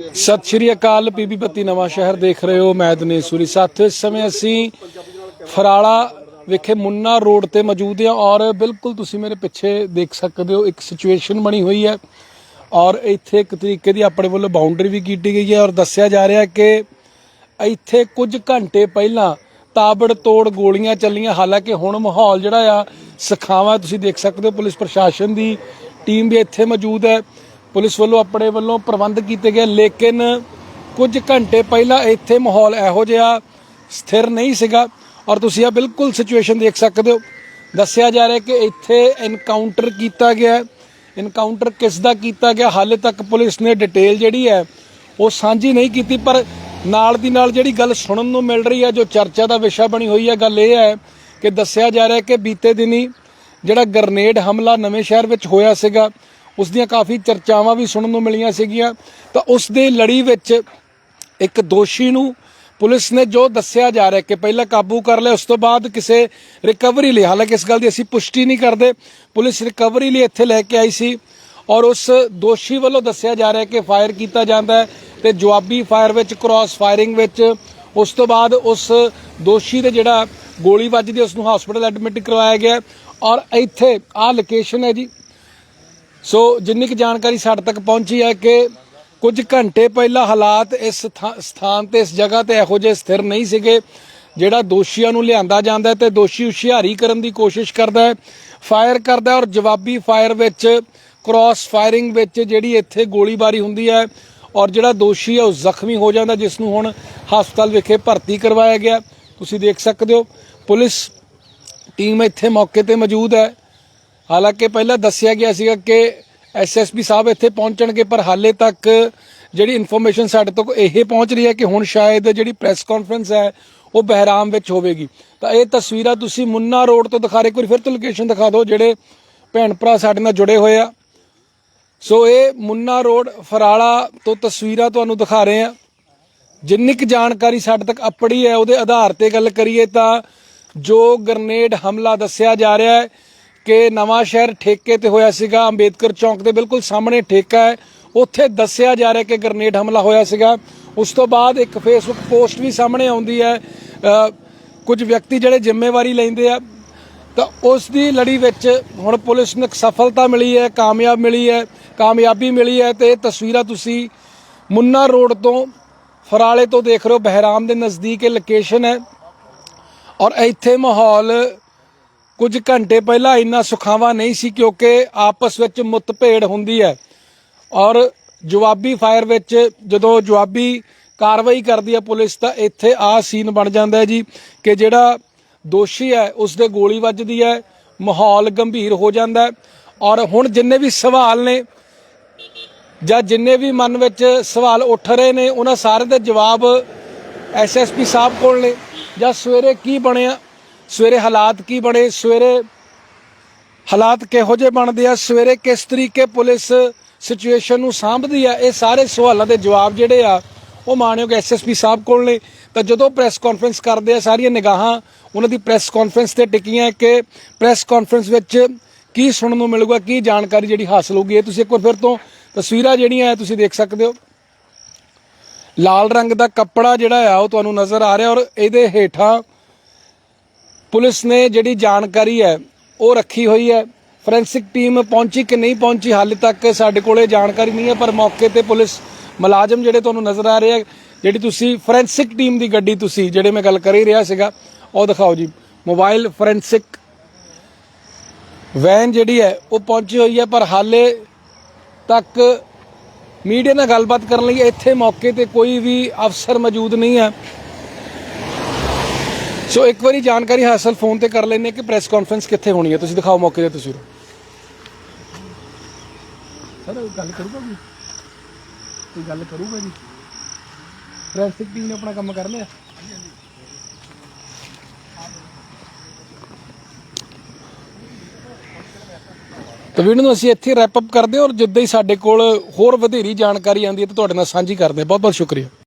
ਸਤਿ ਸ਼੍ਰੀ ਅਕਾਲ ਪੀਬੀ ਬੱਤੀ ਨਵਾਂ ਸ਼ਹਿਰ ਦੇਖ ਰਹੇ ਹੋ, ਮੈਂ ਦਿਨੇਸ਼ ਸੂਰੀ। ਸਾਥੀਓ ਇਸ ਸਮੇਂ ਅਸੀਂ ਫਰਾਲਾ ਵਿਖੇ ਮੁੰਨਾ ਰੋਡ ਤੇ ਮੌਜੂਦ ਹਾਂ ਔਰ ਬਿਲਕੁਲ ਤੁਸੀਂ ਮੇਰੇ ਪਿੱਛੇ ਦੇਖ ਸਕਦੇ ਹੋ, ਇੱਕ ਸਿਚੁਏਸ਼ਨ ਬਣੀ ਹੋਈ ਹੈ ਔਰ ਇੱਥੇ ਇੱਕ ਤਰੀਕੇ ਦੀ ਆਪਣੇ ਵੱਲੋਂ ਬਾਉਂਡਰੀ ਵੀ ਕੀਤੀ ਗਈ ਹੈ ਔਰ ਦੱਸਿਆ ਜਾ ਰਿਹਾ ਕਿ ਇੱਥੇ ਕੁਝ ਘੰਟੇ ਪਹਿਲਾਂ ਤਾਬੜ ਤੋੜ ਗੋਲੀਆਂ ਚੱਲੀਆਂ। ਹਾਲਾਂਕਿ ਹੁਣ ਮਾਹੌਲ ਜਿਹੜਾ ਆ, ਸਖਾਵਾ ਤੁਸੀਂ ਦੇਖ ਸਕਦੇ ਹੋ, ਪੁਲਿਸ ਪ੍ਰਸ਼ਾਸਨ ਦੀ ਟੀਮ ਵੀ ਇੱਥੇ ਮੌਜੂਦ ਹੈ। ਪੁਲਿਸ ਵੱਲੋਂ ਆਪਣੇ ਵੱਲੋਂ ਪ੍ਰਬੰਧ ਕੀਤੇ ਗਏ, ਲੇਕਿਨ ਕੁਝ ਘੰਟੇ ਪਹਿਲਾਂ ਇੱਥੇ ਮਾਹੌਲ ਇਹੋ ਜਿਹਾ ਸਥਿਰ ਨਹੀਂ ਸੀਗਾ। ਔਰ ਤੁਸੀਂ ਆ ਬਿਲਕੁਲ ਸਿਚੁਏਸ਼ਨ ਦੇਖ ਸਕਦੇ ਹੋ। ਦੱਸਿਆ ਜਾ ਰਿਹਾ ਕਿ ਇੱਥੇ ਇਨਕਾਊਂਟਰ ਕੀਤਾ ਗਿਆ ਇਨਕਾਊਂਟਰ ਕਿਸ ਦਾ ਕੀਤਾ ਗਿਆ, ਹਾਲੇ ਤੱਕ ਪੁਲਿਸ ਨੇ ਡਿਟੇਲ ਜਿਹੜੀ ਹੈ, ਉਹ ਸਾਂਝੀ ਨਹੀਂ ਕੀਤੀ, ਪਰ ਨਾਲ ਦੀ ਨਾਲ ਜਿਹੜੀ ਗੱਲ ਸੁਣਨ ਨੂੰ ਮਿਲ ਰਹੀ ਹੈ, ਜੋ ਚਰਚਾ ਦਾ ਵਿਸ਼ਾ ਬਣੀ ਹੋਈ ਹੈ, ਗੱਲ ਇਹ ਹੈ ਕਿ ਦੱਸਿਆ ਜਾ ਰਿਹਾ ਕਿ ਬੀਤੇ ਦਿਨੀ ਜਿਹੜਾ ਗਰਨੇਡ ਹਮਲਾ ਨਵੇਂ ਸ਼ਹਿਰ ਵਿੱਚ ਹੋਇਆ ਸੀਗਾ ਉਸ ਦੀਆਂ ਕਾਫੀ ਚਰਚਾਵਾਂ ਵੀ ਸੁਣਨ ਨੂੰ ਮਿਲੀਆਂ ਸੀਗੀਆਂ। ਤਾਂ ਉਸ ਦੇ ਲੜੀ ਵਿੱਚ ਇੱਕ ਦੋਸ਼ੀ ਨੂੰ ਪੁਲਿਸ ਨੇ ਜੋ ਦੱਸਿਆ ਜਾ ਰਿਹਾ ਕਿ ਪਹਿਲਾਂ ਕਾਬੂ ਕਰ ਲਿਆ, ਉਸ ਤੋਂ ਬਾਅਦ ਕਿਸੇ ਰਿਕਵਰੀ ਲਈ, ਹਾਲਾਂਕਿ ਇਸ ਗੱਲ ਦੀ ਅਸੀਂ ਪੁਸ਼ਟੀ ਨਹੀਂ ਕਰਦੇ, ਪੁਲਿਸ ਰਿਕਵਰੀ ਲਈ ਇੱਥੇ ਲੈ ਕੇ ਆਈ ਸੀ ਔਰ ਉਸ ਦੋਸ਼ੀ ਵੱਲੋਂ ਦੱਸਿਆ ਜਾ ਰਿਹਾ ਕਿ ਫਾਇਰ ਕੀਤਾ ਜਾਂਦਾ ਹੈ ਤੇ ਜਵਾਬੀ ਫਾਇਰ ਵਿੱਚ ਕ੍ਰਾਸ ਫਾਇਰਿੰਗ ਵਿੱਚ, ਉਸ ਤੋਂ ਬਾਅਦ ਉਸ ਦੋਸ਼ੀ ਦੇ ਜਿਹੜਾ ਗੋਲੀ ਵੱਜਦੀ ਉਸ ਨੂੰ ਹਸਪੀਟਲ ਐਡਮਿਟ ਕਰਵਾਇਆ ਗਿਆ ਔਰ ਇੱਥੇ ਆਹ ਲੋਕੇਸ਼ਨ ਹੈ ਜੀ। ਸੋ ਜਿੰਨੀ ਕੁ ਜਾਣਕਾਰੀ ਸਾਡੇ ਤੱਕ ਪਹੁੰਚੀ ਹੈ ਕਿ ਕੁਝ ਘੰਟੇ ਪਹਿਲਾਂ ਹਾਲਾਤ ਇਸ ਥਾਂ- ਸਥਾਨ ਤੇ, ਇਸ ਜਗ੍ਹਾ ਤੇ ਇਹੋ ਜਿਹੇ ਸਥਿਰ ਨਹੀਂ ਸੀਗੇ, ਜਿਹੜਾ ਦੋਸ਼ੀਆਂ ਨੂੰ ਲਿਆਂਦਾ ਜਾਂਦਾ ਹੈ ਤੇ ਦੋਸ਼ੀ ਹੁਸ਼ਿਆਰੀ ਕਰਨ ਦੀ ਕੋਸ਼ਿਸ਼ ਕਰਦਾ ਹੈ, ਫਾਇਰ ਕਰਦਾ ਔਰ ਜਵਾਬੀ ਫਾਇਰ ਵਿੱਚ ਕ੍ਰਾਸ ਫਾਇਰਿੰਗ ਵਿੱਚ ਜਿਹੜੀ ਇੱਥੇ ਗੋਲੀਬਾਰੀ ਹੁੰਦੀ ਹੈ ਔਰ ਜਿਹੜਾ ਦੋਸ਼ੀ ਹੈ ਉਹ ਜ਼ਖਮੀ ਹੋ ਜਾਂਦਾ, ਜਿਸ ਨੂੰ ਹੁਣ ਹਸਪਤਾਲ ਵਿਖੇ ਭਰਤੀ ਕਰਵਾਇਆ ਗਿਆ। ਤੁਸੀਂ ਦੇਖ ਸਕਦੇ ਹੋ, ਪੁਲਿਸ ਟੀਮ ਇੱਥੇ ਮੌਕੇ ਤੇ ਮੌਜੂਦ ਹੈ। ਹਾਲਾਂਕਿ ਪਹਿਲਾਂ ਦੱਸਿਆ ਗਿਆ ਸੀਗਾ ਕਿ ਐਸਐਸਪੀ ਸਾਹਿਬ ਇੱਥੇ ਪਹੁੰਚਣਗੇ, ਪਰ ਹਾਲੇ ਤੱਕ ਜਿਹੜੀ ਇਨਫੋਰਮੇਸ਼ਨ ਸਾਡੇ ਤੱਕ ਇਹ ਪਹੁੰਚ ਰਹੀ ਹੈ ਕਿ ਹੁਣ ਸ਼ਾਇਦ ਜਿਹੜੀ ਪ੍ਰੈਸ ਕਾਨਫਰੰਸ ਹੈ, ਉਹ ਬਹਿਰਾਮ ਵਿੱਚ ਹੋਵੇਗੀ। ਤਾਂ ਇਹ ਤਸਵੀਰਾਂ ਤੁਸੀਂ ਮੁੰਨਾ ਰੋਡ ਤੋਂ ਦਿਖਾ ਰਹੇ ਕੋਈ ਫਿਰ ਤੋਂ ਲੋਕੇਸ਼ਨ ਦਿਖਾ ਦਿਓ, ਜਿਹੜੇ ਭੈਣ ਭਰਾ ਸਾਡੇ ਨਾਲ ਜੁੜੇ ਹੋਏ ਆ। ਸੋ ਇਹ ਮੁੰਨਾ ਰੋਡ ਫਰਾਲਾ ਤੋਂ ਤਸਵੀਰਾਂ ਤੁਹਾਨੂੰ ਦਿਖਾ ਰਹੇ ਆ ਜਿੰਨੀ ਕੁ ਜਾਣਕਾਰੀ ਸਾਡੇ ਤੱਕ ਅਪੜੀ ਹੈ, ਉਹਦੇ ਆਧਾਰ ਤੇ ਗੱਲ ਕਰੀਏ ਤਾਂ ਜੋ ਗ੍ਰਨੇਡ ਹਮਲਾ ਦੱਸਿਆ ਜਾ ਰਿਹਾ ਹੈ ਕਿ ਨਵਾਂ ਸ਼ਹਿਰ ਠੇਕੇ ਤੇ ਹੋਇਆ ਸੀਗਾ, ਅੰਬੇਦਕਰ ਚੌਂਕ ਦੇ ਬਿਲਕੁਲ ਸਾਹਮਣੇ ਠੇਕਾ ਹੈ। ਉੱਥੇ ਦੱਸਿਆ ਜਾ ਰਿਹਾ ਕਿ ਗ੍ਰਨੇਡ ਹਮਲਾ ਹੋਇਆ ਸੀਗਾ। ਉਸ ਤੋਂ ਬਾਅਦ ਇੱਕ ਫੇਸਬੁੱਕ ਪੋਸਟ ਵੀ ਸਾਹਮਣੇ ਆਉਂਦੀ ਹੈ। ਕੁਝ ਵਿਅਕਤੀ ਜਿਹੜੇ ਜ਼ਿੰਮੇਵਾਰੀ ਲੈਂਦੇ ਆ, ਤਾਂ ਉਸ ਦੀ ਲੜੀ ਵਿੱਚ ਹੁਣ ਪੁਲਿਸ ਨੂੰ ਇੱਕ ਸਫਲਤਾ ਮਿਲੀ ਹੈ, ਕਾਮਯਾਬ ਮਿਲੀ ਹੈ, ਕਾਮਯਾਬੀ ਮਿਲੀ ਹੈ ਤੇ ਇਹ ਤਸਵੀਰਾਂ ਤੁਸੀਂ ਮੁੰਨਾ ਰੋਡ ਤੋਂ, ਫਰਾਲੇ ਤੋਂ ਦੇਖ ਰਹੇ ਹੋ। ਬਹਿਰਾਮ ਦੇ ਨਜ਼ਦੀਕ ਇਹ ਲੋਕੇਸ਼ਨ ਹੈ। ਔਰ ਇੱਥੇ ਮਾਹੌਲ ਕੁਝ ਘੰਟੇ ਪਹਿਲਾਂ ਇੰਨਾ ਸੁਖਾਵਾ ਨਹੀਂ ਸੀ ਕਿਉਂਕਿ ਆਪਸ ਵਿੱਚ ਮੁੱਤਭੇੜ ਹੁੰਦੀ ਹੈ। ਔਰ ਜਵਾਬੀ ਫਾਇਰ ਵਿੱਚ ਜਦੋਂ ਜਵਾਬੀ ਕਾਰਵਾਈ ਕਰਦੀ ਹੈ ਪੁਲਿਸ ਤਾਂ ਇੱਥੇ ਆ ਸੀਨ ਬਣ ਜਾਂਦਾ ਹੈ ਜੀ ਕਿ ਜਿਹੜਾ ਦੋਸ਼ੀ ਹੈ ਉਸ ਦੇ ਗੋਲੀ ਵੱਜਦੀ ਹੈ, ਮਾਹੌਲ ਗੰਭੀਰ ਹੋ ਜਾਂਦਾ ਹੈ। ਔਰ ਹੁਣ ਜਿੰਨੇ ਵੀ ਸਵਾਲ ਨੇ ਜਾਂ ਜਿੰਨੇ ਵੀ ਮਨ ਵਿੱਚ ਸਵਾਲ ਉੱਠ ਰਹੇ ਨੇ, ਉਹਨਾਂ ਸਾਰੇ ਦੇ ਜਵਾਬ ਐਸਐਸਪੀ ਸਾਹਿਬ ਕੋਲ ਨੇ। ਜਾਂ ਸਵੇਰੇ ਕੀ ਬਣਿਆ ਸਵੇਰੇ ਹਾਲਾਤ ਕੀ ਬਣੇ? ਸਵੇਰੇ ਹਾਲਾਤ ਕਿਹੋ ਜਿਹੇ ਬਣਦੇ ਆ? ਸਵੇਰੇ ਕਿਸ ਤਰੀਕੇ ਪੁਲਿਸ ਸਿਚੁਏਸ਼ਨ ਨੂੰ ਸਾਂਭਦੀ ਆ? ਇਹ ਸਾਰੇ ਸਵਾਲਾਂ ਦੇ ਜਵਾਬ ਜਿਹੜੇ ਆ, ਉਹ ਮਾਨਯੋਗ ਐਸਐਸਪੀ ਸਾਹਿਬ ਕੋਲ ਨੇ। ਤਾਂ ਜਦੋਂ ਪ੍ਰੈਸ ਕਾਨਫਰੰਸ ਕਰਦੇ ਆ, ਸਾਰੀਆਂ ਨਿਗਾਹਾਂ, ਉਹਨਾਂ ਦੀ ਪ੍ਰੈਸ ਕਾਨਫਰੰਸ ਤੇ ਟਿਕੀਆਂ ਕਿ ਪ੍ਰੈਸ ਕਾਨਫਰੰਸ ਵਿੱਚ ਕੀ ਸੁਣਨ ਨੂੰ ਮਿਲੂਗਾ, ਕੀ ਜਾਣਕਾਰੀ ਜਿਹੜੀ ਹਾਸਲ ਹੋਊਗੀ, ਇਹ ਤੁਸੀਂ ਇੱਕ ਵਾਰ ਫਿਰ ਤੋਂ ਤਸਵੀਰਾਂ ਜਿਹੜੀਆਂ ਆ, ਤੁਸੀਂ ਦੇਖ ਸਕਦੇ ਹੋ। ਲਾਲ ਰੰਗ ਦਾ ਕੱਪੜਾ ਜਿਹੜਾ ਆ, ਉਹ ਤੁਹਾਨੂੰ ਨਜ਼ਰ ਆ ਰਿਹਾ ਔਰ ਇਹਦੇ ਹੇਠਾਂ ਪੁਲਿਸ ਨੇ ਜਿਹੜੀ ਜਾਣਕਾਰੀ ਹੈ, ਉਹ ਰੱਖੀ ਹੋਈ ਹੈ। ਫੋਰੈਂਸਿਕ ਟੀਮ ਪਹੁੰਚੀ ਕਿ ਨਹੀਂ ਪਹੁੰਚੀ, ਹਾਲੇ ਤੱਕ ਸਾਡੇ ਕੋਲੇ ਜਾਣਕਾਰੀ ਨਹੀਂ ਹੈ, ਪਰ ਮੌਕੇ ਤੇ ਪੁਲਿਸ ਮੁਲਾਜ਼ਮ ਜਿਹੜੇ ਤੁਹਾਨੂੰ ਨਜ਼ਰ ਆ ਰਹੇ ਆ, ਜਿਹੜੀ ਤੁਸੀਂ ਫੋਰੈਂਸਿਕ ਟੀਮ ਦੀ ਗੱਡੀ ਤੁਸੀਂ, ਜਿਹੜੇ ਮੈਂ ਗੱਲ ਕਰ ਹੀ ਰਿਹਾ ਸੀਗਾ, ਉਹ ਦਿਖਾਓ ਜੀ। ਮੋਬਾਈਲ ਫੋਰੈਂਸਿਕ ਵੈਨ ਜਿਹੜੀ ਹੈ, ਉਹ ਪਹੁੰਚੀ ਹੋਈ ਹੈ, ਪਰ ਹਾਲੇ ਤੱਕ ਮੀਡੀਆ ਨਾਲ ਗੱਲਬਾਤ ਕਰਨ ਲਈ ਇੱਥੇ ਮੌਕੇ ਤੇ ਕੋਈ ਵੀ ਅਫਸਰ ਮੌਜੂਦ ਨਹੀਂ ਹੈ। ਸੋ ਇੱਕ ਵਾਰੀ ਜਾਣਕਾਰੀ ਹਾਸਲ ਫੋਨ ਤੇ ਕਰ ਲੈਣੇ ਕਿ ਪ੍ਰੈਸ ਕਾਨਫਰੰਸ ਕਿੱਥੇ ਹੋਣੀ ਹੈ। ਤੁਸੀਂ ਦਿਖਾਓ ਮੌਕੇ ਤੇ ਤਸਵੀਰਾਂ। ਸਰ ਗੱਲ ਕਰੂਗਾ ਜੀ? ਕੋਈ ਗੱਲ ਕਰੂਗਾ ਜੀ? ਫੋਰੈਂਸਿਕ ਟੀਮ ਨੇ ਆਪਣਾ ਕੰਮ ਕਰ ਲਿਆ? ਤਾਂ ਵੀਡੀਓ ਨੂੰ ਅਸੀਂ ਇੱਥੇ ਰੈਪ ਅਪ ਕਰਦੇ ਹਾਂ ਔਰ ਜਿੱਦਾਂ ਹੀ ਸਾਡੇ ਕੋਲ ਹੋਰ ਵਧੇਰੀ ਜਾਣਕਾਰੀ ਆਉਂਦੀ ਹੈ ਤਾਂ ਤੁਹਾਡੇ ਨਾਲ ਸਾਂਝੀ ਕਰਦੇ ਹਾਂ। ਬਹੁਤ ਬਹੁਤ ਸ਼ੁਕਰੀਆ।